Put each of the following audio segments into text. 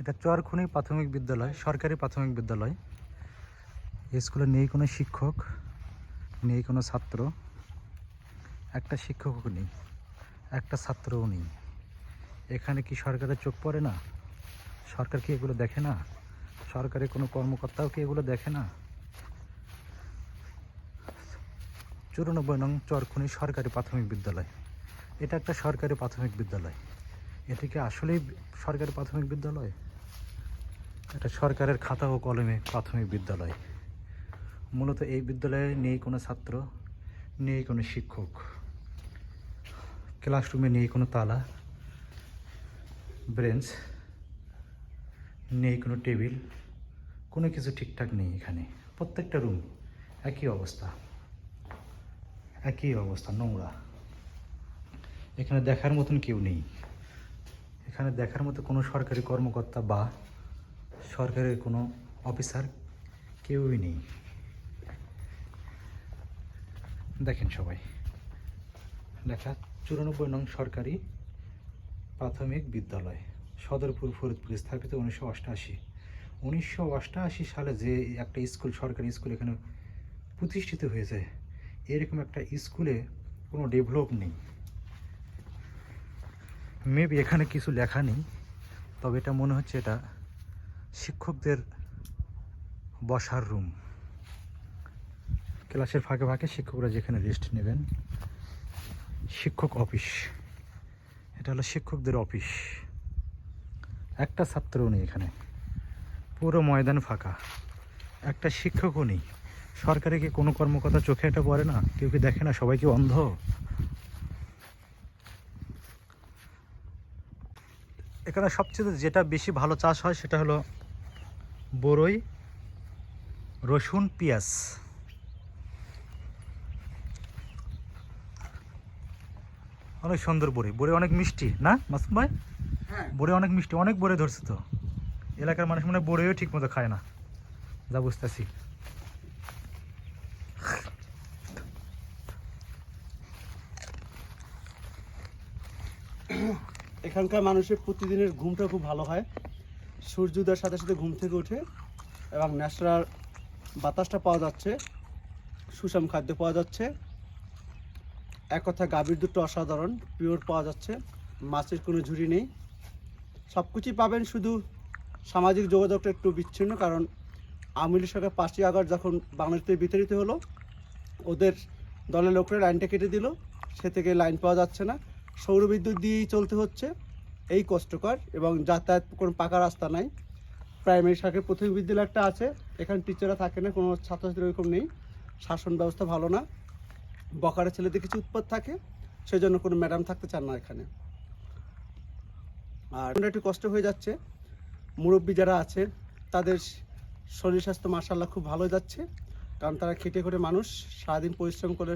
এটা চরখুনি প্রাথমিক বিদ্যালয়, সরকারি প্রাথমিক বিদ্যালয়। স্কুলে নেই কোনো শিক্ষক, নেই কোনো ছাত্র। একটা শিক্ষকও নেই, একটা ছাত্রও নেই। এখানে কি সরকারের চোখ পড়ে না? সরকার কি এগুলো দেখে না? সরকারি কোনো কর্মকর্তাও কি এগুলো দেখে না? চুরানব্বই নং চরখুনি সরকারি প্রাথমিক বিদ্যালয়। এটা একটা সরকারি প্রাথমিক বিদ্যালয়। এটি কি আসলেই সরকারি প্রাথমিক বিদ্যালয়? এটা সরকারের খাতা ও কলমে প্রাথমিক বিদ্যালয়। মূলত এই বিদ্যালয়ে নেই কোনো ছাত্র, নেই কোনো শিক্ষক। ক্লাসরুমে নেই কোনো তালা, ব্রেঞ্চ, নেই কোনো টেবিল, কোনো কিছু ঠিকঠাক নেই এখানে। প্রত্যেকটা রুম একই অবস্থা একই অবস্থা, নোংরা। এখানে দেখার মতন কেউ নেই। এখানে দেখার মতো কোনো সরকারি কর্মকর্তা বা সরকারের কোনো অফিসার কেউই নেই। দেখেন সবাই লেখা চুরানব্বই নং সরকারি প্রাথমিক বিদ্যালয়, সদরপুর ফরিদপুর, স্থাপিত উনিশশো অষ্টআশি উনিশশো সালে যে একটা স্কুল, সরকারি স্কুল এখানে প্রতিষ্ঠিত হয়েছে, এরকম একটা স্কুলে কোনো ডেভেলপ নেই। মেবি এখানে কিছু লেখা নেই, তবে এটা মনে হচ্ছে এটা শিক্ষকদের বসার রুম। ক্লাসের ফাঁকে ফাঁকে শিক্ষকরা যেখানে রেস্ট নেবেন, শিক্ষক অফিস এটা হলো শিক্ষকদের অফিস একটা ছাত্রও নেই এখানে। পুরো ময়দান ফাঁকা। একটা শিক্ষকও নেই। সরকারে কি কোনো কর্মকর্তা চোখে এটা পড়ে না? কেউ কি দেখে না? সবাই কি অন্ধ? এখানে সবচেয়ে যেটা বেশি ভালো চাষ হয় সেটা হলো বড়ই রসুন পেঁয়াজ। অনেক সুন্দর বড়ি বড়ি অনেক মিষ্টি না মাসুম ভাই? হ্যাঁ। বড়ি অনেক মিষ্টি অনেক বড়ি ধরছে তো। এলাকার মানুষ মানে বড়িও ঠিক মতো খায় না। যা বুঝতেছি। এখানকার মানুষের প্রতিদিনের ঘুমটা খুব ভালো হয়। সূর্যোদয়ের সাথে সাথে ঘুম থেকে উঠে এবং ন্যাচারাল বাতাসটা পাওয়া যাচ্ছে, সুষম খাদ্য পাওয়া যাচ্ছে। এক কথা গাভীর দুটো অসাধারণ, পিওর পাওয়া যাচ্ছে, মাছের কোনো ঝুড়ি নেই। সব কিছুই পাবেন শুধু সামাজিক যোগাযোগটা একটু বিচ্ছিন্ন, কারণ আওয়ামী লীগ সরকার পাঁচই আগস্ট যখন বাংলাদেশে বিতাড়িত হলো, ওদের দলের লোকরা লাইনটা কেটে দিল, সে থেকে লাইন পাওয়া যাচ্ছে না। সৌরবিদ্যুৎ দিয়েই চলতে হচ্ছে। এই কষ্টকর এবং যাতায়াত কোনো পাকা রাস্তা নাই। প্রাইমারি শাখার প্রাথমিক বিদ্যালয় একটা আছে, এখানে টিচাররা থাকে না, কোনো ছাত্রছাত্রী ওরকম নেই। শাসন ব্যবস্থা ভালো না। বকারে ছেলেদের কিছু উৎপাদ থাকে সেই জন্য কোনো ম্যাডাম থাকতে চান না এখানে। আর একটু কষ্ট হয়ে যাচ্ছে। মুরব্বী যারা আছে, তাদের শরীর স্বাস্থ্য মার্শাল্লাহ খুব ভালো যাচ্ছে। কারণ তারা খেটে করে মানুষ, সারাদিন পরিশ্রম করে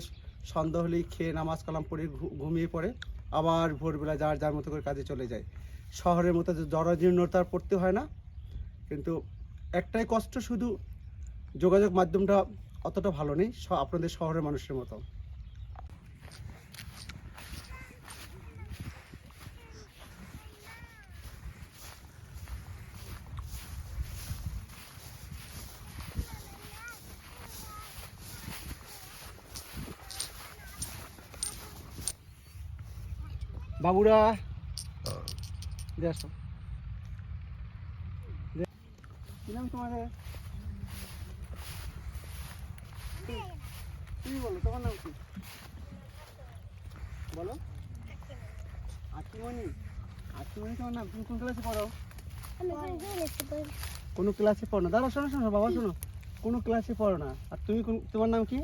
সন্ধ্যা হলেই খেয়ে নামাজ কালাম পড়ে ঘুমিয়ে পড়ে। আবার ভোরবেলা যার যার মতো করে কাজে চলে যায়। শহরের মতো জরাজীর্ণতা পড়তে হয় না, কিন্তু একটাই কষ্ট শুধু যোগাযোগ মাধ্যমটা অতটা ভালো নেই আপনাদের শহরের মানুষের মতো। বাবুরা। তোমাদের? তুমি বলো তোমার নাম কি? বলো। আত্মমণি আত্মমণি তোমার নাম? তুমি কোন ক্লাসে পড়ো? কোনো ক্লাসে পড়ো না। দাঁড়াও শোনো শোনো বাবা শোনো। কোনো ক্লাসে পড়ো না। আর তুমি কোন তোমার নাম কি?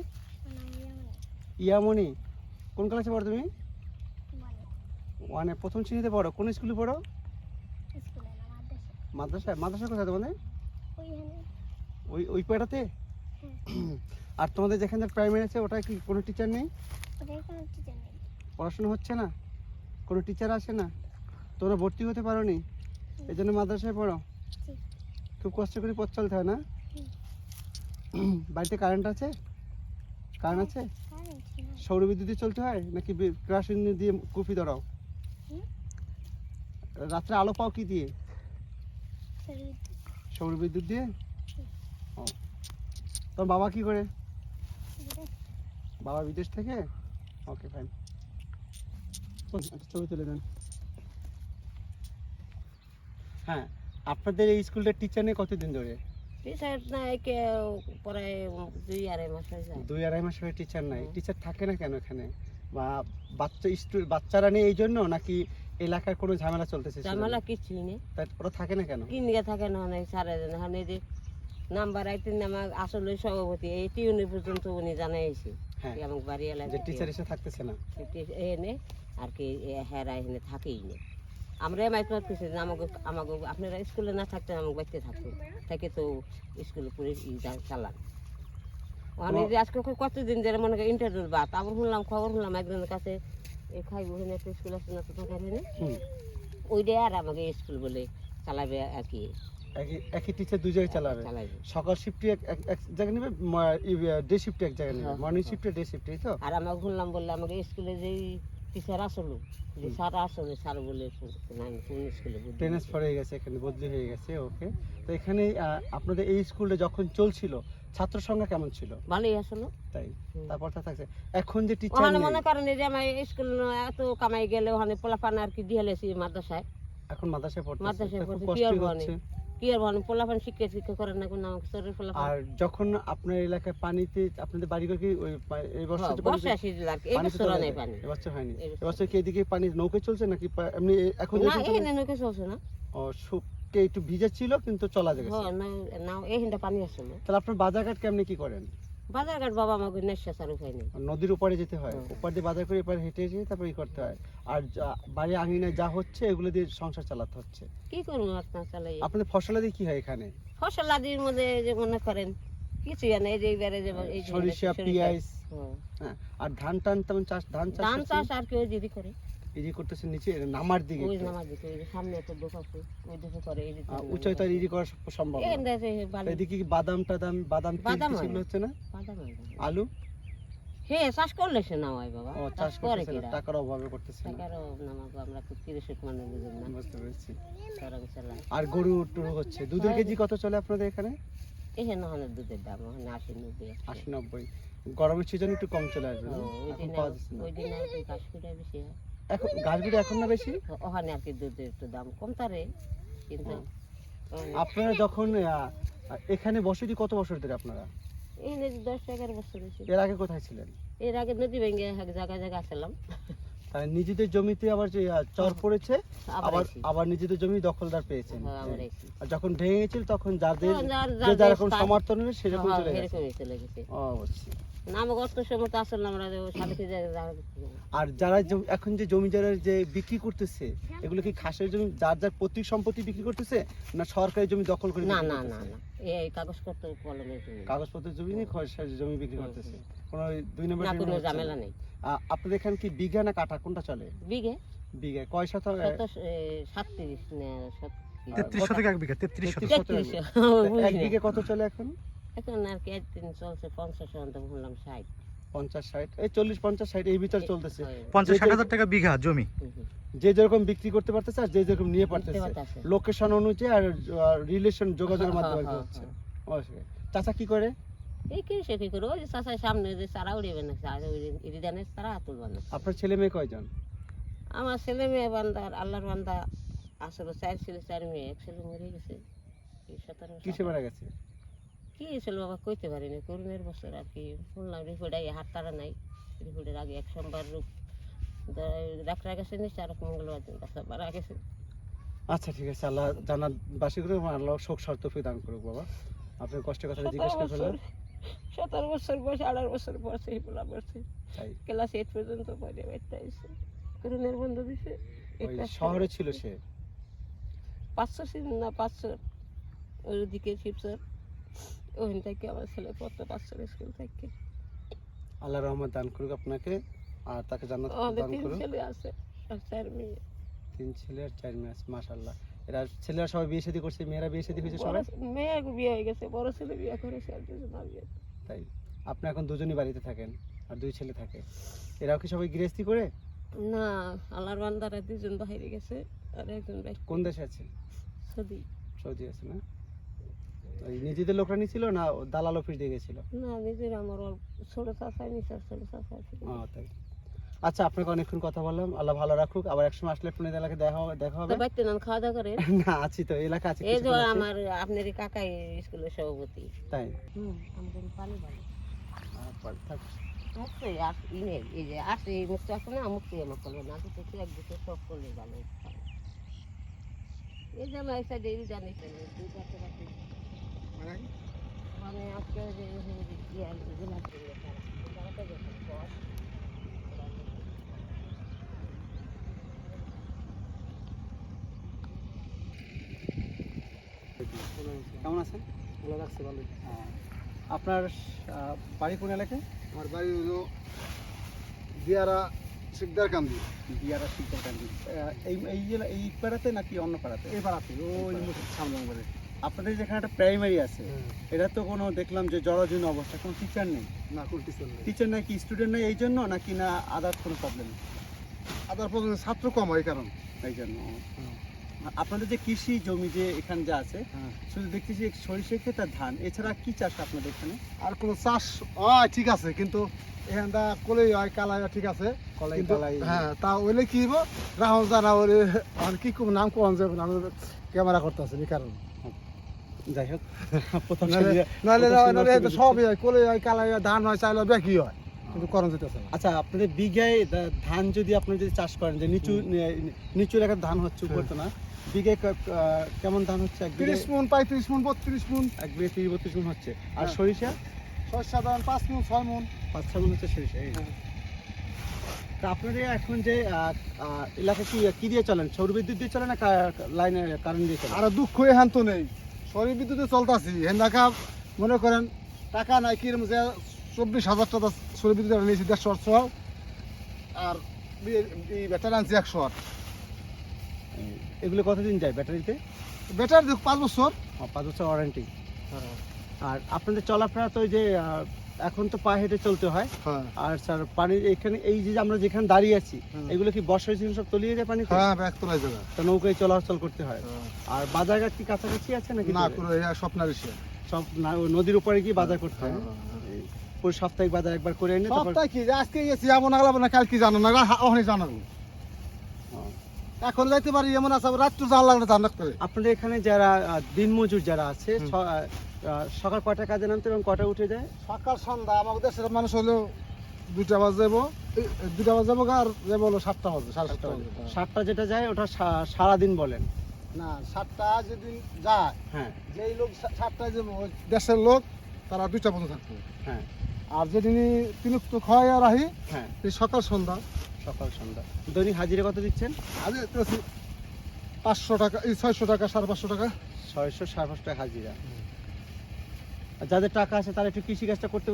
ইয়ামণি কোন ক্লাসে পড়ো তুমি? ওয়ানে প্রথম শ্রেণীতে পড়ো? কোন স্কুলে পড়ো? মাদ্রাসায় মাদ্রাসা। কোথায় তোমাদের? ওই ওই পাড়াতে? আর তোমাদের যেখানে প্রাইমারি আছে ওটা কি কোনো টিচার নেই? পড়াশোনা হচ্ছে না? কোনো টিচার আসে না? তোমরা ভর্তি হতে পারো নি এই জন্য মাদ্রাসায় পড়ো? খুব কষ্ট করে পথ চলতে হয় না? বাড়িতে কারেন্ট আছে? কারেন্ট আছে? সৌরবিদ্যুৎ দিয়ে চলতে হয়? নাকি কেরোসিন দিয়ে কুপি ধরাও? রাত্রে আলো পাও কি দিয়ে? সৌর বিদ্যুৎ দিয়ে? তোর বাবা কি করে? বাবা বিদেশ থেকে? ওকে ফাইন ছবি তুলে দেন। হ্যাঁ আপনাদের এই স্কুলটার টিচার নেই কতদিন ধরে? টিচার নাই দুই আড়াই মাস হয়ে দুই আড়াই মাস হয়ে টিচার নাই। টিচার থাকে না কেন এখানে? বাচ্চা স্টু- বাচ্চারা নেই এই জন্য নাকি এলাকার কোনো ঝামেলা চলতেছে ঝামেলা কিছুই নেই। তাই ওরা থাকে না কেন? কিনিয়ে থাকে না অনেক সারা জন। এই যে নাম্বার আইতেন আমার আসলে সভাপতি এই টিউনি পর্যন্ত উনি জানাইছে হ্যাঁ। আমার বাড়ি যে এলাকায় টিচার এসে থাকতেছে না? এনে আর কি হেরা এখানে থাকেই না আমরা এমআই করতেছি যে আমাকে আমাকে আপনারা স্কুলে না থাকতেন আমাকে বাড়িতে থাকতেন। থেকে তো স্কুলে ই চালান। যে আজকে কতদিন ধরে মনে করেন ইন্টারভিউর বাদ আবার শুনলাম খবর শুনলাম একজনের কাছে এই খাই ওখানে একটা স্কুল আছে না তো থাকেন হুম। ওইটাই আর আমাকে স্কুল বলে চালাবে আর কি। একই টিচার দুই জায়গায় চালাবে। চালাবে। সকাল শিফটে এক জায়গায় নেবে ডে শিফটে এক জায়গায় নেবে। হ্যাঁ, মর্নিং হ্যাঁ। শিফটে ডে শিফটে তো? আর আমাকে শুনলাম বললে আমাকে স্কুলে যেই টিচার আসলো যে স্যার আসলে স্যার বলে স্কুলে ট্রান্সফার হয়ে গেছে এখানে বদলি হয়ে গেছে ওকে তো এখানে আপনাদের এই স্কুলটা যখন চলছিল ছাত্র সংখ্যা কেমন ছিল? ভালোই আসলো। তাই? তারপর তা থাকছে। এখন যে টিচার ওখানে মনে করেন যে আমার স্কুল এত কামাই গেলে ওখানে পোলাপান আর কি দিয়ে লেছি মাদ্রাসায়। এখন মাদ্রাসায় পড়তেছে। মাদ্রাসায় তা খুব কি আর? হচ্ছে। কি আর ভালো পোলাপান শিক্ষা শিক্ষা করেন না কোনো আমাকে শরীর পোলাপান। আর যখন আপনার এলাকায় পানিতে আপনাদের বাড়িঘর কি ওই এই বছর হ্যাঁ, যে পানিতে- বর্ষা আসিল আর কি এই বছর নেই? পানি। এবছর হয়নি। এই বছর। কি এদিকে পানি নৌকা চলছে নাকি এমনি এখন না এখানে নৌকা চলছে না। ও শুকে একটু ভিজে ছিল কিন্তু চলা যাবে হ্যাঁ না না এখানটা পানি আসলো তাহলে আপনার বাজারঘাট কেমনি কি করেন? বাজার ঘাট বাবা আমাকে নেশা সার উপায় নদীর উপরে যেতে হয়? হুম। উপর দিয়ে বাজার করে এবার হেঁটে যেয়ে তারপর ই করতে হয়। আর বাড়ির আঙিনায় যা হচ্ছে এগুলো দিয়ে সংসার চালাতে হচ্ছে। কি করব আপনার চালাই? আপনাদের ফসলা দিয়ে কি হয় এখানে? ফসল আদির মধ্যে যে মনে করেন কিছুই না। এই যে এইবারে যে সরিষা পেঁয়াজ হ্যাঁ। হ্যাঁ আর ধান টান তেমন চাষ ধান চাষ ধান চাষ আর কি ওই দিদি করে। যে করতেছে নিচে নামার দিকে ওই। নামার দিকে ওই সামনে একটা দোক আছে ওই দিকে করে এই সম্ভব এদিকে কি বাদাম টাদাম বাদাম বাদাম। হচ্ছে না? বাদাম আলু? হে চাষ করলে সে না হয় বাবা চাষ চাষ করে করতেছে টাকার অভাবে করতেছে না। টাকারও আমরা তো তিরিশের মানুষ বুঝুন না? বুঝতে পেরেছি। আর গরু টরু হচ্ছে। দুধের কেজি কত চলে আপনাদের এখানে? দুধের দাম ওখানে আশি নব্বই আশি নব্বই। গরমের সিজন একটু কম চলে আসবে ওই দিন ওই দিন বেশি হয়। এখন গাছগুলো এখন না বেশি? ওখানে আর কি দুধের একটু দাম কম তারে কিন্তু আপনারা যখন এখানে বসতি কত বছর ধরে আপনারা? দশ এগারো বছর হয়েছে। এর আগে কোথায় ছিলেন? এর আগে নদী ভেঙে এক জায়গায় জায়গায় আসলাম। তাহলে নিজেদের জমিতে আবার যে চর পড়েছে আবার আবার নিজেদের জমি দখলদার পেয়েছেন। হ্যাঁ। আর যখন ভেঙে গেছিল তখন যাদের যার- যে যার এখন সমর্থন সেরকম হ্যাঁ, চলে গেছে। অবশ্যই। আর যারা এখন যে জমি যারা যে বিক্রি করতেছে এগুলো কি খাসের জমি যার যার পৈতৃক সম্পত্তি বিক্রি করতেছে না সরকারি জমি দখল করে না না না এই কাগজপত্র। কাগজপত্রের জমি জমি বিক্রি করতেছে। কোনো দুই নম্বর না কোনো ঝামেলা নেই। আপনাদের এখানে কি বিঘা না কাঠা? কোনটা চলে? বিঘে। বিঘা। কয় শত সাতত্রিশ তেত্রিশ শতক এক বিঘা তেত্রিশ শতক। এক বিঘে কত চলে এখন? এখন আর কি একদিন চলছে পঞ্চাশ অন্ত বললাম ষাট। পঞ্চাশ ষাট? এই চল্লিশ পঞ্চাশ ষাট এই ভিতর চলতেছে। পঞ্চাশ ষাট হাজার টাকা বিঘা জমি। হুম, হুম। যে যেরকম বিক্রি করতে পারতেছে আর যে যেরকম নিয়ে পারতেছে। লোকেশন অনুযায়ী আর রিলেশন যোগাযোগের মাধ্যমে হচ্ছে। চাচা কি করে? এই কি সে কি করে? ওই যে চাষার সামনে যে চারা উড়িবে না চারা ইরিদানের চারা তুলবে না আপনার ছেলে মেয়ে কয়জন? আমার ছেলে মেয়ে বান্দার আল্লাহর বান্দা আসলে চার ছেলে চার মেয়ে এক ছেলে মরে গেছে। কিসে মারা গেছে? কি হয়েছিল বাবা কইতে পারিনি করুণের বছর আর কি। শুনলাম রিপোর্টাই হাত তারা নাই। রিপোর্টের আগে এক সোমবার রূপ ডাক্তার গেছে নিশ্চয় আর মঙ্গলবার দিন ডাক্তার মারা গেছে। আচ্ছা ঠিক আছে। আল্লাহ জানার বাসি করে আল্লাহ শোক শর্ত দান করুক বাবা। আপনার কষ্টের কথা জিজ্ঞেস করে সতেরো বছর বয়স আঠারো বছর বয়সে এই পোলা পড়ছে ক্লাস এইট পর্যন্ত পড়ে বাড়িতে আসছে করুণের বন্ধ দিছে। শহরে ছিল সে? পাঁচশো সিম না পাঁচশো ওইদিকে শিবসর ওখান থেকে আমার ছেলে পড়তো পাঁচশো স্কুল থেকে। আল্লাহ রহমত দান করুক আপনাকে আর তাকে জান্নাত দান করুক। ছেলে আছে আর চার মেয়ে। তিন ছেলে আর চার মেয়ে আছে মাশাল্লাহ এরা ছেলেরা সবাই বিয়ে শাদী করছে মেয়েরা বিয়ে শাদী হয়েছে সবাই? মেয়ে বিয়ে হয়ে গেছে বড় ছেলে বিয়ে করেছে আর বিয়ে। তাই আপনি এখন দুজনই বাড়িতে থাকেন আর দুই ছেলে থাকে। এরাও কি সবাই গৃহস্থী করে? না আল্লাহর বান্দারা দুজন বাইরে গেছে আর একজন কোন দেশে আছে? সৌদি। সৌদি আছে না? নিজেদের লোকরা নিছিল না দালাল অফিস দিয়ে গেছিল? না নিজের আমার ছোট চাষা নিচে ছোট চাষা ও, তাই। আচ্ছা আপনাকে অনেকক্ষণ কথা বললাম। আল্লাহ ভালো রাখুক। আবার একসময় আসলে আপনাদের এলাকায় দেখা হবে দেখা হবে। তো বাড়িতে নান খাওয়া দাওয়া করে না আছি তো এলাকা আছে এই যে আমার আপনার কাকাই স্কুলের সভাপতি। তাই। হুম আমাদের পানি ভালো আচ্ছা, থাক। মুক্তি আর ই নেই এই যে আসে এই মুক্তি আছে না মুক্তি আমার করবে না তো তো এক দুটো সব করলে ভালো। এই যে আমার একটা ডেরি জানিস দুই চারটে রাখি মানে আজকে যে ইয়ে গোলাপ দিয়ে তারা তো যখন পর কেমন আছেন? ভালো লাগছে ভালো আপনার বাড়ি কোন এলাকায়? আমার বাড়ি হলো দিয়ারা শিকদার কান্দি বিয়ারা শিল্পকান্দি এই এই জেলা- এই পাড়াতে নাকি অন্য পাড়াতে? এই পাড়াতে ওই সামনে বাড়ি আপনাদের যেখানে একটা প্রাইমারি আছে এটা তো কোনো দেখলাম যে জরাজীর্ণ অবস্থা কোনো টিচার নেই? না কোন টিচার নেই। টিচার নাই কি স্টুডেন্ট নেই এই জন্য নাকি না আদার কোনো প্রবলেম আদার পর্যন্ত ছাত্র কম হয় কারণ। এই জন্য। আপনাদের যে কৃষি জমি যে এখানে যা আছে হ্যাঁ। শুধু দেখতেছি সরিষা ক্ষেত আর ধান এছাড়া কি চাষ আপনাদের এখানে? আর কোনো চাষ হয় ঠিক আছে কিন্তু এখানটা কলেই হয় কালাই ঠিক আছে। কলাই কালাই। হ্যাঁ তা ওইলে কি হইব? রাহুল জানা ওরে আর কি নাম কোন যাবে ক্যামেরা করতে আছে এই কারণে। যাই হোক নাহলে সবই হয় হয় কালাই হয় ধান হয় চাইলে হয় বেকি হয়। কিন্তু করণ যেতেছে আচ্ছা আপনাদের বিঘায় ধান যদি আপনি যদি চাষ করেন যে নিচু নিচু এলাকার ধান হচ্ছে উপর তো না ক- আহ, কেমন ধান হচ্ছে এক বিঘে তিরিশ মন পঁয়ত্রিশ মন বত্রিশ মন। এক বিঘে তিরিশ বত্রিশ গুণ হচ্ছে। আর হ্যাঁ। সরিষা? ছয় পাঁচ মন ছয় মন। পাঁচ ছ গুণ হচ্ছে সরিষা এই। হ্যাঁ। তা আপনাদের এখন যে এলাকা কি কি দিয়ে চলেন? সৌর বিদ্যুৎ দিয়ে চলে না লাইনে কারেন্ট দিয়ে চলে আর দুঃখ এখান তো নেই। শরীর বিদ্যুতে চলতেছি। হেন্দাকা মনে করেন টাকা নাই কিরম যে চব্বিশ হাজার টাকা শরীর বিদ্যুৎ নিয়েছি দেড়শো আটশো আর এই ব্যাটারি আনছি একশো এগুলো কতদিন যায় ব্যাটারিতে? ব্যাটারি দেখ পাঁচ বছর। পাঁচ বছর ওয়ারেন্টি আর আপনাদের চলাফেরা তো ওই যে এখন তো পা হেঁটে চলতে হয়। হ্যাঁ। আর স্যার পানি এখানে এই যে আমরা যেখানে দাঁড়িয়ে আছি এগুলো কি বর্ষার সিজন সব তলিয়ে যায় পানিতে? হ্যাঁ জায়গা তো নৌকায় চলাচল করতে হয়। আর বাজারঘাট কি কাছাকাছি আছে নাকি না? করে স্বপ্নার সব নদীর উপরে গিয়ে বাজার করতে হয় পুরো সাপ্তাহিক বাজার একবার করে এনে তারপর সপ্তাহে কি? আজকে গেছি এমন আগলাব না কাল কি জানো না। ওখানে জানাব এখন যাইতে পারি এমন আছে রাত তো জানা লাগবে জানা আপনাদের এখানে যারা দিনমজুর যারা আছে সকাল কয়টা কাজে নামতে এবং কটা উঠে যায়? সকাল সন্ধ্যা। আমাদের দেশের মানুষ হলো দুইটা বাজে যাব। দুইটা বাজে যাব আর যাব হলো সাতটা বাজে সাড়ে সাতটা বাজে। সাতটা যেটা যায় ওটা সারাদিন বলেন। না সাতটা যেদিন যায় হ্যাঁ। যেই লোক সাতটায় যাব দেশের লোক তারা দুইটা পর্যন্ত থাকবে। হ্যাঁ। আর যেদিন তিনুক্ত খাওয়াই আর আহি হ্যাঁ। সকাল সন্ধ্যা। সকাল সন্ধ্যা। দৈনিক হাজিরা কত দিচ্ছেন? পাঁচশো টাকা এই ছয়শো টাকা সাড়ে পাঁচশো টাকা। ছয়শো সাড়ে পাঁচশো টাকা হাজিরা। যাদের টাকা আছে তারা একটু কৃষি কাজটা করতে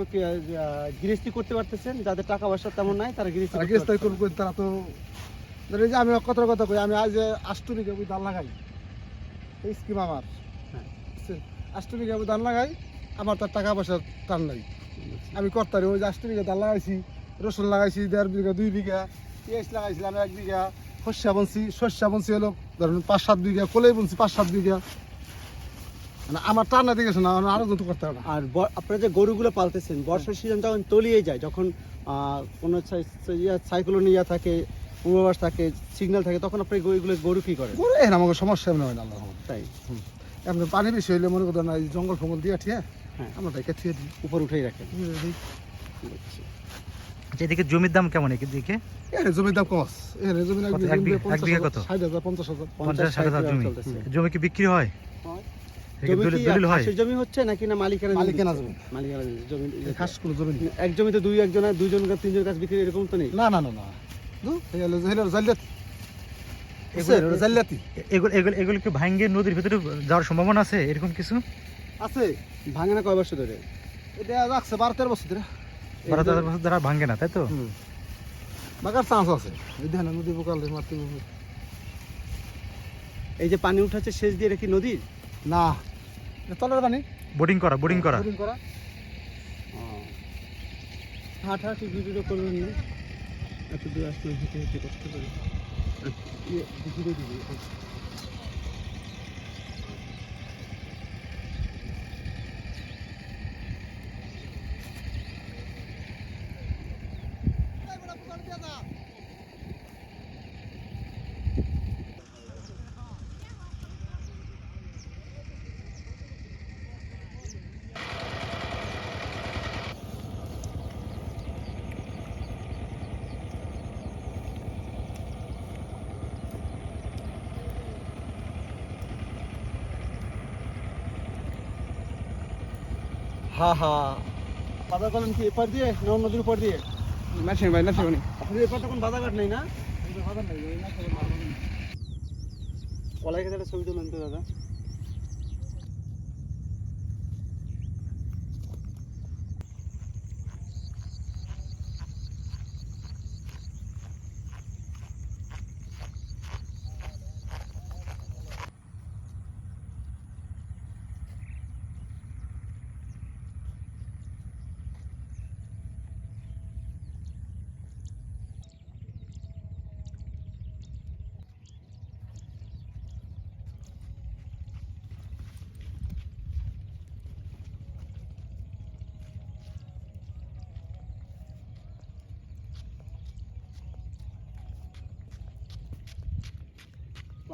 গৃহস্থী করতে পারতেছেন যাদের টাকা পয়সা তেমন নাই তারা গৃহস্থী তারা করতে গেস্তাই পারতেছে করব তারা তো ধরো এই যে আমি কথা কথা কই আমি আজ আষ্ট বিঘা বই ধান লাগাই এই স্কিম আমার। হ্যাঁ। আষ্ট বিঘা বই ধান লাগাই আমার তার টাকা পয়সা টান নাই। আমি করতারি ওই যে আষ্ট বিঘা ধান লাগাইছি রসুন লাগাইছি দেড় বিঘা দুই বিঘা পেঁয়াজ লাগাইছিলাম এক বিঘা শস্যা বনছি শস্যা বনছি হলো ধরুন পাঁচ সাত বিঘা কোলেই বনছি পাঁচ সাত বিঘা। মানে আমার টান না না আরও যত করতে হবে। আর আপনারা যে গরুগুলো পালতেছেন বর্ষার সিজন যখন তলিয়ে যায় যখন কোনো সাইক্লোন ইয়া থাকে পূর্বাভাস থাকে সিগন্যাল থাকে তখন আপনি গরুগুলো গরু কি করে এখন আমাকে সমস্যা এমনি হয় না আল্লাহ তাই? এমনি পানি বেশি হইলে মনে করেন এই জঙ্গল ফঙ্গল দিয়ে ঠিয়া হ্যাঁ। আমরা তাকে থিয়ে দিই। উপর উঠেই রাখেন। আচ্ছা এদিকে জমির দাম কেমন এদিকে? এখানে জমির দাম কম আছে এখানে জমি কত? এক বিঘা- কত? ষাট হাজার পঞ্চাশ হাজার পঞ্চাশ ষাট হাজার জমি। জমি কি বিক্রি হয়? হয়। জমি দলিল কি দলিল হয়? চাষের জমি হচ্ছে নাকি না মালিকানা মালিকানা জমি। মালিকানা জমি এই খাস কোনো জমি এক জমিতে দুই একজন দুইজন তিনজন কাজ বিক্রি এরকম তো নেই? না না না না। দু, এই হলো- এই হলো জালিয়াতি। এগুলো- বুঝছেন? ওটা জালিয়াতি। এগুলো এগুলো এগুলো কি ভাঙ্গে নদীর ভিতরে যাওয়ার সম্ভাবনা আছে? এরকম কিছু? আছে। ভাঙে না কয় বছর ধরে? এটা রাখছে বারো তেরো বছর ধরে। বারো তেরো বছর দ্বারা ভাঙ্গে না তাই তো? বাগার চান্স আছে। দেখেন নদী বোকাল মারতে এই যে পানি উঠাচ্ছে সেচ দিয়ে কি নদীর না। তলের পানি? বোর্ডিং করা বোর্ডিং করা। বোরিং করা। হাট হাট ভিডিও করবেন না। এত দূর আসলে হেঁটে হেঁটে করতে পারি। ভিডিও দিবি। হা হা। বাধা করলেন কি এপার দিয়ে না নদীর উপর দিয়ে? নাসিং ভাই নাসিং ভাই। আপনার এপার তখন বাধা ঘাট নেই না? কলাই খেতে একটা ছবি তুলেন তো দাদা?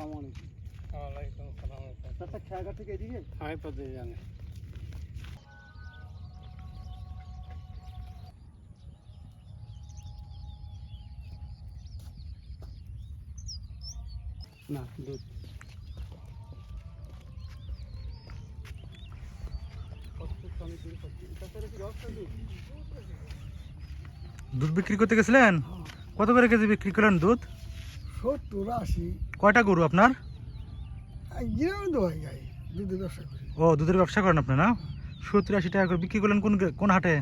আসসালামু আলাইকুম ওয়ালাইকুম আসসালাম চারটা খেয়াঘাট থেকে এদিকে আমি পদে জানি না দুধ দুধ বিক্রি করতে গেছিলেন কত করে কেজি বিক্রি করলেন দুধ সত্তর আশি। কয়টা গরু আপনার? গ্রামে তো গাই দুধের ব্যবসা করি। ও দুধের ব্যবসা করেন আপনি না? সত্তর আশি টাকা করে বিক্রি করলেন কোন কোন হাটে?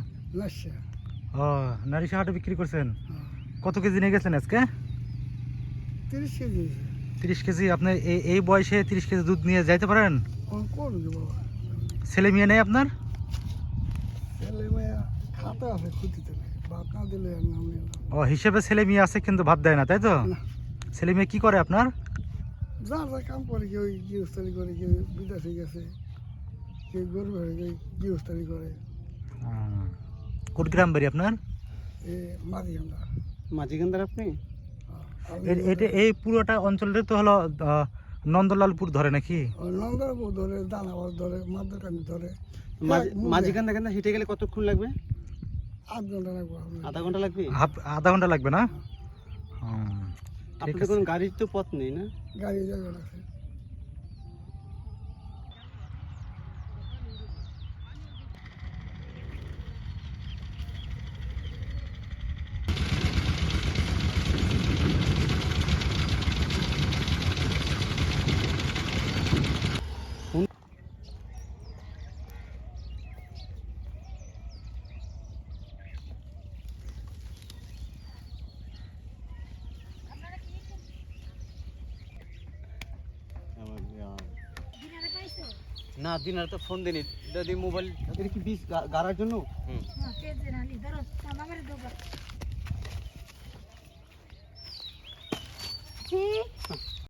ও নারিশা হাটে বিক্রি করছেন। কত কেজি নিয়ে গেছেন আজকে? তিরিশ কেজি তিরিশ কেজি আপনি এই বয়সে তিরিশ কেজি দুধ নিয়ে যাইতে পারেন? ছেলে মেয়ে নেই আপনার? ছেলে মেয়া খাতা আছে খুঁটিতে ভাত না দিলে আর নাম নিলাম। ও হিসেবে ছেলে মেয়ে আছে কিন্তু ভাত দেয় না তাই তো। ছেলে মেয়ে কি করে আপনার? যার যা কাম করে কেউ গৃহস্থালি করে কেউ বিদেশে গেছে কেউ গরু হয়ে গিয়ে গৃহস্থালি করে। কোন গ্রাম বাড়ি আপনার? এ মাঝি আমরা মাঝিগান্দার আপনি এটা এই পুরোটা অঞ্চলটা তো হলো নন্দলালপুর ধরে নাকি? নন্দনপুর ধরে দানাবাদ ধরে মাদ্রাকানি ধরে। মাঝি- মুখ মাঝিগান্দা কেন হেঁটে গেলে কতক্ষণ লাগবে? আধ ঘণ্টা লাগবে। আধা ঘণ্টা লাগবে? হাফ আধা ঘণ্টা লাগবে না? আপনাদের কোনো গাড়ির তো পথ নেই না? গাড়ি যাবে আছে না দিনার তো ফোন দিনি যদি মোবাইল এটা কি বিষ গাড়ার জন্য? হুম। ঠিক